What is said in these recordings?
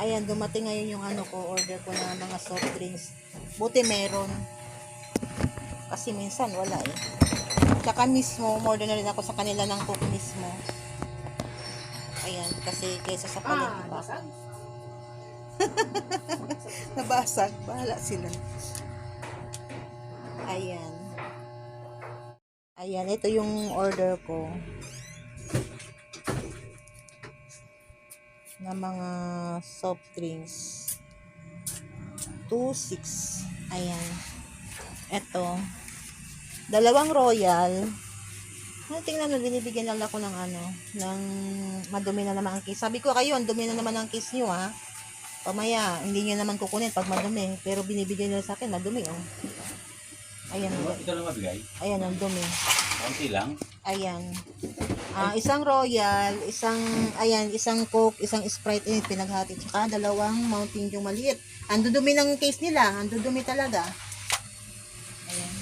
Ayan, dumating ngayon yung ano ko, order ko na mga soft drinks. Buti meron. Kasi minsan wala eh. Tsaka mismo, umorder na rin ako sa kanila ng cook mismo. Ayan, kasi kaysa sa palengke pa. Nabasag. Bahala sila. Ayan. Ayan, ito yung order ko. Na mga soft drinks. 2.6. Ayan. Ito. Dalawang royal. Ano, tingnan mo, binibigyan lang ako ng ano, ng madumi na naman ang case. Sabi ko kayo, ang dumi na naman ang case nyo, ha? Pamaya, hindi nyo naman kukunin pag madumi. Pero binibigyan nila sa akin, madumi, oh. Ayan, Ito lang mabigay. ayan ang dumi. Kaunti lang. Ayan. Ah, isang royal, isang, ayan, isang coke, isang sprite, eh, pinaghati. Tsaka dalawang Mountain Dew maliit. Ang dudumi ng case nila, ang dudumi talaga. Ayan.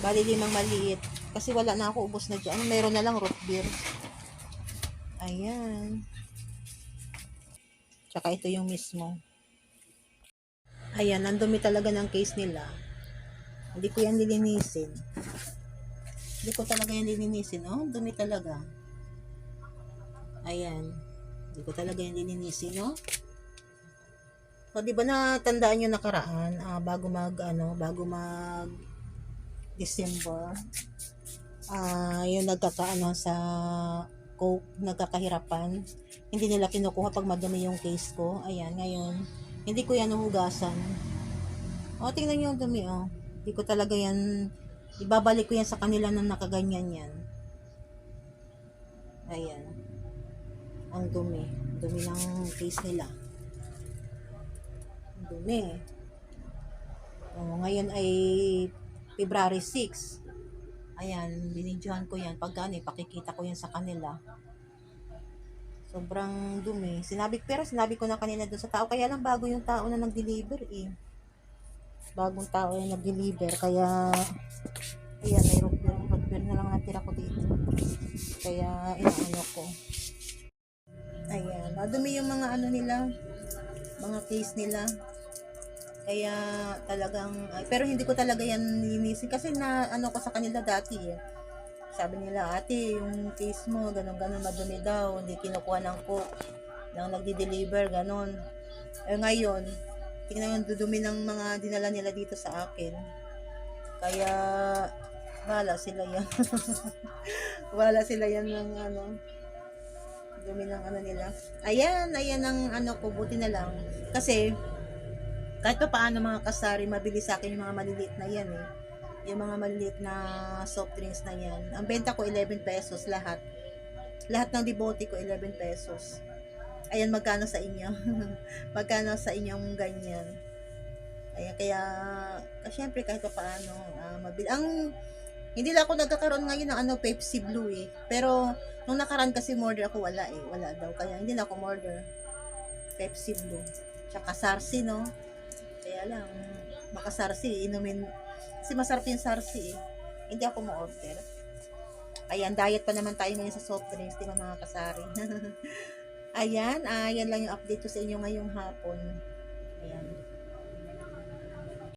Bali limang maliit. Kasi wala na ako, ubos na dyan. Meron na lang root beer. Ayan. Tsaka ito yung mismo. Ayan, ang dumi talaga ng case nila. Hindi ko yan nilinisin. Hindi ko talaga yan lilinisin. Oh, dumi talaga. Ayan. Hindi ko talaga yan lilinisin, no? O, di ba natandaan nyo nakaraan, ah, bago mag, ano, bago mag December, ah, yung nagkakaano sa coke, nagkakahirapan, hindi nila kinukuha pag madumi yung case ko. Ayan, ngayon, hindi ko yan hugasan. O, tingnan nyo yung dumi, oh. Hindi ko talaga yan ibabalik ko yan sa kanila na nakaganyan yan. Ayan. Ang dumi. Dumi ng face nila. Dumi. O, ngayon ay February 6. Ayan, binidyohan ko yan. Pag ano, ipakikita ko yan sa kanila. Sobrang dumi. Sinabi, pero sinabi ko na kanina doon sa tao. Kaya lang bago yung tao na nag-deliver eh bagong tao ay nag-deliver kaya ayan may root beer root beer na lang natira ko dito. Kaya inaano ko. Ayan madumi yung mga ano nila mga case nila. Kaya talagang ay, pero hindi ko talaga yan linisin kasi na ano ko sa kanila dati eh. Sabi nila ate yung case mo ganun ganun madumi daw hindi kinukuha ng cook nang nagdi-deliver ganun. Eh ngayon tingnan yung dudumi ng mga dinala nila dito sa akin. Kaya, wala sila yan. wala sila yan ng ano, dumi ng ano nila. Ayan, ayan ang ano ko, buti na lang. Kasi, kahit pa paano mga kasari, mabili sa akin yung mga maliliit na yan eh. Yung mga maliliit na soft drinks na yan. Ang benta ko 11 pesos lahat. Lahat ng dibote ko 11 pesos. Ayan, magkano sa inyo? magkano sa inyong ganyan? Ayan, kaya, ah, syempre, kahit pa paano, ah, mabil- Ang, hindi lang ako nagkakaroon ngayon ng ano, Pepsi Blue eh. Pero, nung nakaraan kasi order ako, wala eh. Wala daw. Kaya, hindi na ako order. Pepsi Blue. Tsaka Sarsi, no? Kaya lang, baka Sarsi, inumin. Kasi masarap yung Sarsi eh. Hindi ako ma-order. Ayan, diet pa naman tayo ngayon sa soft drinks, di ba mga kasari? Ayan, ayan ah, lang yung update ko sa inyo ngayong hapon. Ayan.